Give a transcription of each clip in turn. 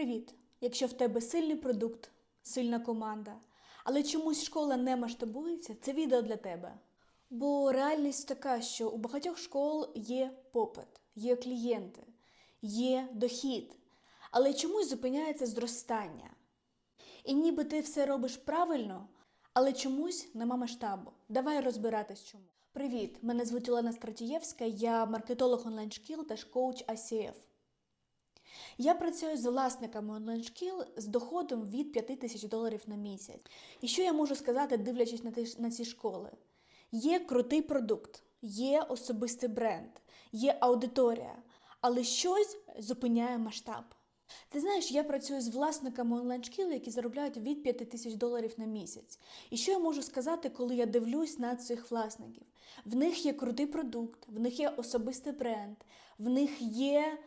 Привіт! Якщо в тебе сильний продукт, сильна команда, але чомусь школа не масштабується, це відео для тебе. Бо реальність така, що у багатьох школ є попит, є клієнти, є дохід, але чомусь зупиняється зростання. І ніби ти все робиш правильно, але чомусь нема масштабу. Давай розбиратись чому. Привіт! Мене звуть Олена Стратієвська, я маркетолог онлайн-шкіл та коуч ICF. Я працюю з власниками онлайн-шкіл з доходом від 5 тисяч доларів на місяць. І що я можу сказати, дивлячись на, ті- на ці школи? Є крутий продукт, є особистий бренд, є аудиторія, але щось зупиняє масштаб. Ти знаєш, я працюю з власниками онлайн-шкіл, які заробляють від 5 тисяч доларів на місяць. І що я можу сказати, коли я дивлюсь на цих власників? В них є крутий продукт, в них є особистий бренд, в них є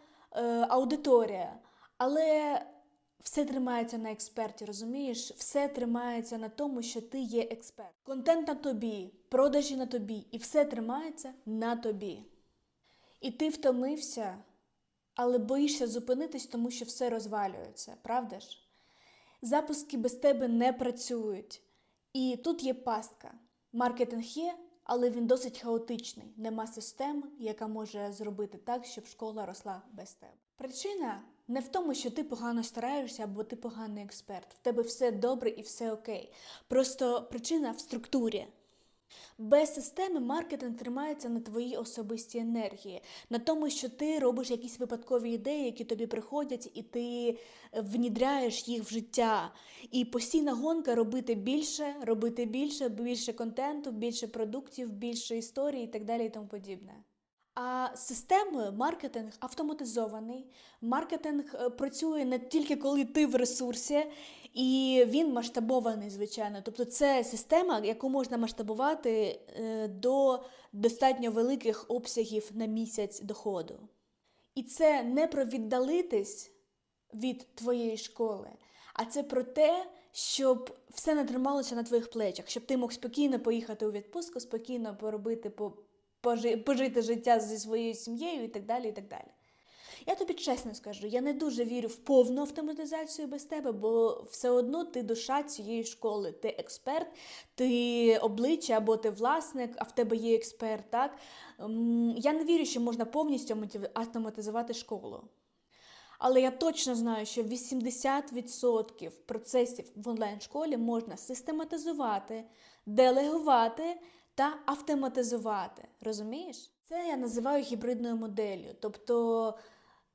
аудиторія, але все тримається на експерті, розумієш? Все тримається на тому, що ти є експерт. Контент на тобі, продажі на тобі, і все тримається на тобі. І ти втомився, але боїшся зупинитись, тому що все розвалюється, правда ж? Запуски без тебе не працюють. І тут є пастка. Маркетинг є, але він досить хаотичний. Нема системи, яка може зробити так, щоб школа росла без тебе. Причина не в тому, що ти погано стараєшся або ти поганий експерт. В тебе все добре і все окей. Просто причина в структурі. Без системи маркетинг тримається на твоїй особистій енергії, на тому, що ти робиш якісь випадкові ідеї, які тобі приходять, і ти внідряєш їх в життя. І постійна гонка робити більше, робити більше, більше контенту, більше продуктів, більше історій і так далі і тому подібне. А системою маркетинг автоматизований. Маркетинг е, працює не тільки коли ти в ресурсі, і він масштабований, звичайно. Тобто це система, яку можна масштабувати е, до достатньо великих обсягів на місяць доходу. І це не про віддалитись від твоєї школи, а це про те, щоб все не трималося на твоїх плечах, щоб ти мог спокійно поїхати у відпустку, спокійно поробити по пожити життя зі своєю сім'єю і так далі. і так далі. Я тобі чесно скажу, я не дуже вірю в повну автоматизацію без тебе, бо все одно ти душа цієї школи. Ти експерт, ти обличчя або ти власник, а в тебе є експерт. Так? Я не вірю, що можна повністю автоматизувати школу. Але я точно знаю, що 80% процесів в онлайн-школі можна систематизувати, делегувати та автоматизувати. Розумієш? Це я називаю гібридною моделлю. Тобто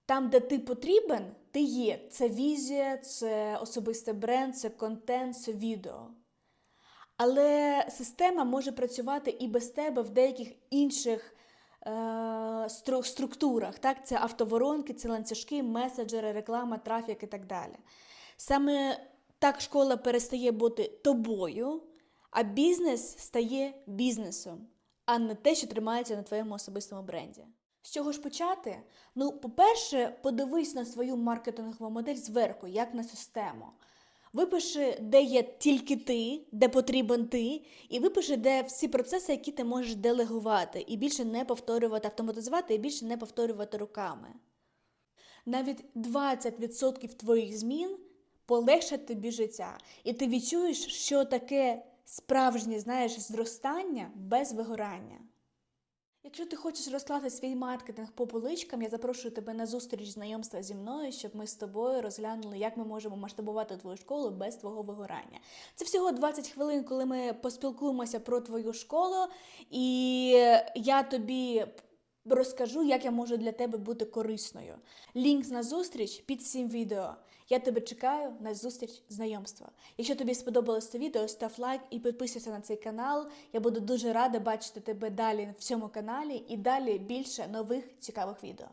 там, де ти потрібен, ти є. Це візія, це особистий бренд, це контент, це відео. Але система може працювати і без тебе в деяких інших е, структурах. Так? Це автоворонки, це ланцюжки, меседжери, реклама, трафік і так далі. Саме так школа перестає бути тобою, а бізнес стає бізнесом, а не те, що тримається на твоєму особистому бренді. З чого ж почати? Ну, по-перше, подивись на свою маркетингову модель зверху, як на систему. Випиши, де є тільки ти, де потрібен ти, і випиши, де всі процеси, які ти можеш делегувати, і більше не повторювати, автоматизувати, і більше не повторювати руками. Навіть 20% твоїх змін полегшать тобі життя, і ти відчуєш, що таке справжнє, знаєш, зростання без вигорання. Якщо ти хочеш розкласти свій маркетинг по поличкам, я запрошую тебе на зустріч знайомства зі мною, щоб ми з тобою розглянули, як ми можемо масштабувати твою школу без твого вигорання. Це всього 20 хвилин, коли ми поспілкуємося про твою школу, і я тобі розкажу, як я можу для тебе бути корисною. Лінк на зустріч під цим відео. Я тебе чекаю на зустріч знайомства. Якщо тобі сподобалось це відео, став лайк і підписуйся на цей канал. Я буду дуже рада бачити тебе далі в цьому каналі і далі більше нових цікавих відео.